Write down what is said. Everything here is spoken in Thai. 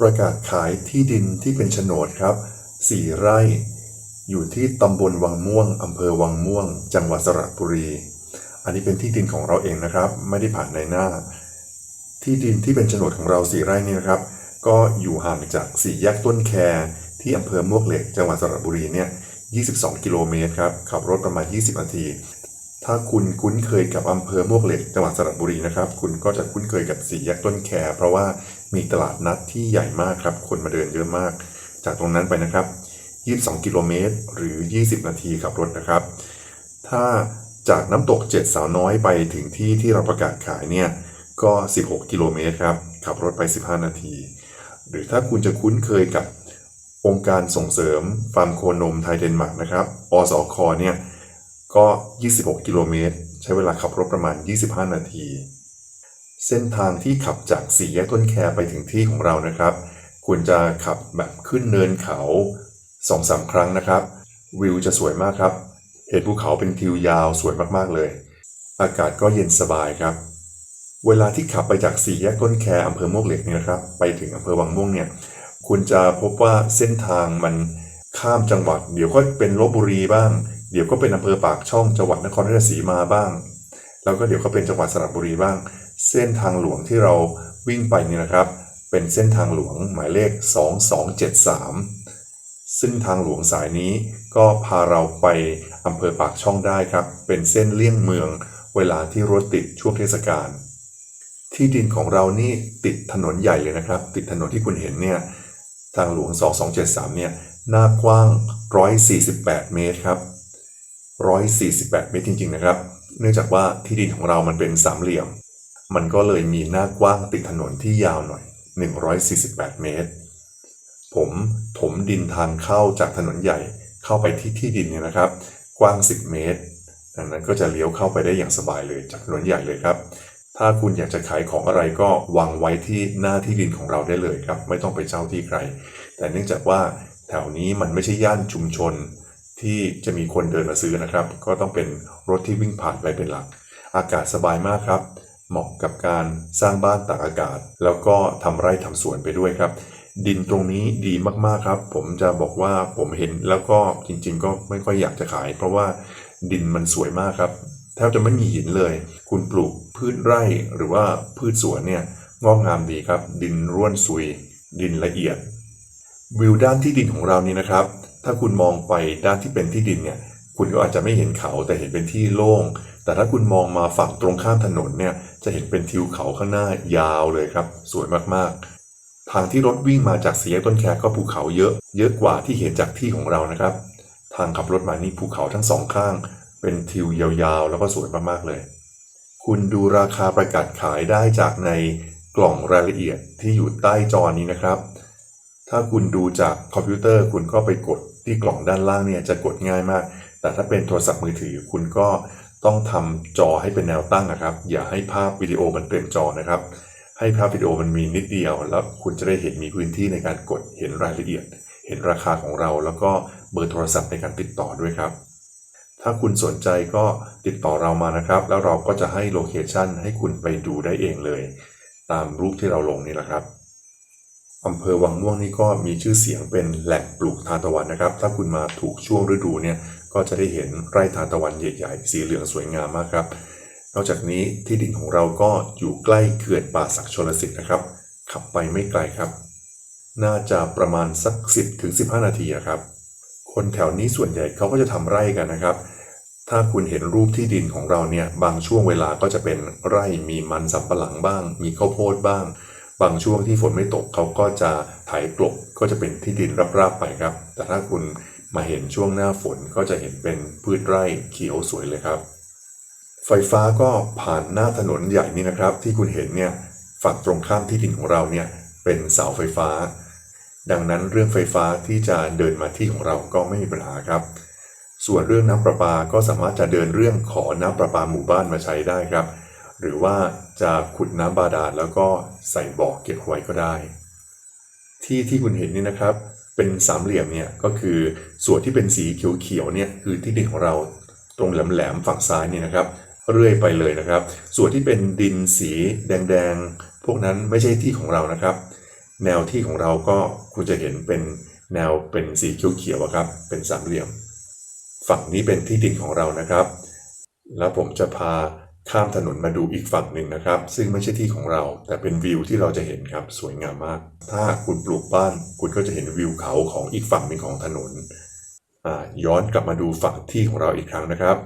ประกาศขายที่ดินที่เป็นโฉนดครับ 4 ไร่ อยู่ที่ตำบลวังม่วงอำเภอวังม่วง จังหวัดสระบุรี อันนี้เป็นที่ดินของเราเองนะครับ ไม่ได้ผ่านในหน้า ที่ดินที่เป็นโฉนดของเราสี่ไร่นี่นะครับ ก็อยู่ห่างจากสี่แยกต้นแคที่อำเภอมวกเหล็ก จังหวัดสระบุรีเนี่ย 22 กิโลเมตรครับ ขับรถประมาณ 20 นาที ถ้าคุณคุ้นเคยกับอำเภอมวกเหล็ก จังหวัดสระบุรีนะครับ คุณก็จะคุ้นเคยกับสี่แยกต้นแค เพราะว่า มีตลาดนัดที่ใหญ่มากครับ คนมาเดินเยอะมาก จากตรงนั้นไปนะครับ 22 กิโลเมตร หรือ 20 นาทีขับรถนะครับ ถ้าจากน้ำตกเจ็ดสาวน้อยไปถึงที่ที่เราประกาศขายเนี่ยก็ 16 กิโลเมตรครับ ขับรถไป 15 นาที หรือถ้าคุณจะคุ้นเคยกับองค์การส่งเสริมฟาร์มโคนมไทยเดนมาร์กนะครับ อสคเนี่ย ก็ 26 กิโลเมตร ใช้เวลาขับรถประมาณ 25 นาที เส้นทางที่ขับจากสี่แยกต้นแคไปถึงที่ของเรานะครับคุณจะขับแบบขึ้นเนินเขาสองสามครั้งนะครับ วิวจะสวยมากครับ เห็นภูเขาเป็นทิวยาวสวยมากๆเลย อากาศก็เย็นสบายครับ เวลาที่ขับไปจากสี่แยกต้นแคอำเภอมวกเหล็กนี่นะครับ ไปถึงอำเภอวังม่วงเนี่ยคุณจะพบว่าเส้นทางมันข้ามจังหวัด เดี๋ยวก็เป็นลบบุรีบ้าง เดี๋ยวก็เป็นอำเภอปากช่องจังหวัดนครราชสีมาบ้าง แล้วก็เดี๋ยวก็เป็นจังหวัดสระบุรีบ้าง เส้นทางหลวงที่เราวิ่งไปเนี่ยนะครับ เป็นเส้นทางหลวงหมายเลข 2273 ซึ่งทางหลวงสายนี้ก็พาเราไปอำเภอปากช่องได้ครับ เป็นเส้นเลี่ยงเมืองเวลาที่รถติดช่วงเทศกาลที่ดินของเรานี่ติดถนนใหญ่เลยนะครับ ติดถนนที่คุณเห็นเนี่ยทางหลวง 2273 เนี่ยหน้ากว้าง 148 เมตรครับ 148 เมตรจริง ๆ นะครับ เนื่องจากว่าที่ดินของเรามันเป็นสามเหลี่ยม มันก็เลยมีหน้ากว้างติดถนนที่ยาวหน่อย 148 เมตร ผมถมดินทางเข้าจากถนนใหญ่เข้าไปที่ที่ดินเนี่ยนะครับ กว้าง 10 เมตร ดังนั้นก็จะเลี้ยวเข้าไปได้อย่างสบายเลยจากถนนใหญ่เลยครับ ถ้าคุณอยากจะขายของอะไรก็วางไว้ที่หน้าที่ดินของเราได้เลยครับ ไม่ต้องไปเช่าที่ใคร แต่เนื่องจากว่าแถวนี้มันไม่ใช่ย่านชุมชนที่จะมีคนเดินมาซื้อนะครับ ก็ต้องเป็นรถที่วิ่งผ่านไปเป็นหลัก อากาศสบายมากครับ เหมาะกับการสร้างบ้านตากอากาศ แล้วก็ทำไร่ทำสวนไปด้วยครับ ดินตรงนี้ดีมากๆครับ ผมจะบอกว่าผมเห็นแล้วก็จริง ๆ ก็ไม่ค่อยอยากจะขาย เพราะว่าดินมันสวยมากครับแทบจะไม่มีหินเลย คุณปลูกพืชไร่หรือว่าพืชสวนเนี่ยงอกงามดีครับ ดินร่วนซุย ดินละเอียด วิวด้านที่ดินของเรานี่นะครับ ถ้าคุณมองไปด้านที่เป็นที่ดินเนี่ย คุณก็อาจจะไม่เห็นเขาแต่เห็นเป็นที่โล่ง แต่ถ้าคุณมองมาฝั่งตรงข้ามถนนเนี่ยจะเห็นเป็นทิวเขาข้างหน้ายาวเลยครับ สวยมากๆ ทางที่รถวิ่งมาจากเสียต้นแคก็ภูเขาเยอะ เยอะกว่าที่เห็นจากที่ของเรานะครับ ทางขับรถมานี่ภูเขาทั้งสองข้าง เป็นทิวยาวๆ แล้วก็สวยมากๆเลย คุณดูราคาประกาศขายได้จากในกล่องรายละเอียดที่อยู่ใต้จอนี้นะครับ ถ้าคุณดูจากคอมพิวเตอร์คุณก็ไปกดที่กล่องด้านล่างเนี่ยจะกดง่ายมาก แต่ถ้าเป็นโทรศัพท์มือถือคุณก็ ต้องทำจอให้เป็นแนวตั้งนะครับ อย่าให้ภาพวิดีโอมันเต็มจอนะครับ ให้ภาพวิดีโอมันมีนิดเดียว แล้วคุณจะได้เห็นมีพื้นที่ในการกดเห็นรายละเอียด เห็นราคาของเรา แล้วก็เบอร์โทรศัพท์ในการติดต่อด้วยครับ ถ้าคุณสนใจก็ติดต่อเรามานะครับ แล้วเราก็จะให้โลเคชันให้คุณไปดูได้เองเลย ตามรูปที่เราลงนี่แหละครับอำเภอวังม่วงนี่ก็มีชื่อเสียงเป็นแหล่งปลูกทานตะวันนะครับ ถ้าคุณมาถูกช่วงฤดูเนี่ย ก็จะได้เห็นไร่ทานตะวันใหญ่ๆ สีเหลืองสวยงามมากครับ นอกจากนี้ที่ดินของเราก็อยู่ใกล้เขื่อนป่าศักดิ์ชลสิทธิ์นะครับ ขับไปไม่ไกลครับ น่าจะประมาณสัก 10ถึง15 นาทีครับ คนแถวนี้ส่วนใหญ่เขาก็จะทำไร่กันนะครับ ถ้าคุณเห็นรูปที่ดินของเราเนี่ยบางช่วงเวลาก็จะเป็นไร่มีมันสำปะหลังบ้าง มีข้าวโพดบ้าง บางช่วงที่ฝนไม่ตกเขาก็จะไถกลบก็จะเป็นที่ดินราบๆไปครับ แต่ถ้าคุณ มาเห็นช่วงหน้าฝนก็จะเห็นเป็นพืชไร่เขียวสวยเลยครับ ไฟฟ้าก็ผ่านหน้าถนนใหญ่นี่นะครับ ที่คุณเห็นเนี่ยฝั่งตรงข้ามที่ดินของเราเนี่ยเป็นเสาไฟฟ้า ดังนั้นเรื่องไฟฟ้าที่จะเดินมาที่ของเราก็ไม่มีปัญหาครับ ส่วนเรื่องน้ำประปาก็สามารถจะเดินเรื่องขอน้ำประปาหมู่บ้านมาใช้ได้ครับ หรือว่าจะขุดน้ำบาดาลแล้วก็ใส่บ่อเก็บไว้ก็ได้ ที่ที่คุณเห็นนี่นะครับ เป็นสามเหลี่ยมเนี่ยก็คือส่วนที่เป็นสีเขียวๆเนี่ยคือที่ดินของเราตรงแหลมๆฝั่งซ้ายเนี่ยนะครับเรื่อยไปเลยนะครับ ส่วนที่เป็นดินสีแดงๆ พวกนั้นไม่ใช่ที่ของเรานะครับ แนวที่ของเราก็คุณจะเห็นเป็นแนวเป็นสีเขียวๆครับเป็นสามเหลี่ยม ฝั่งนี้เป็นที่ดินของเรานะครับ แล้วผมจะพา ข้ามถนนมาดูอีกฝั่งหนึ่งนะครับ ซึ่งไม่ใช่ที่ของเรา แต่เป็นวิวที่เราจะเห็นครับสวยงามมาก ถ้าคุณปลูกบ้าน คุณก็จะเห็นวิวเขาของอีกฝั่งหนึ่งของถนนอ่าย้อนกลับมาดูฝั่งที่ของเราอีกครั้งนะครับ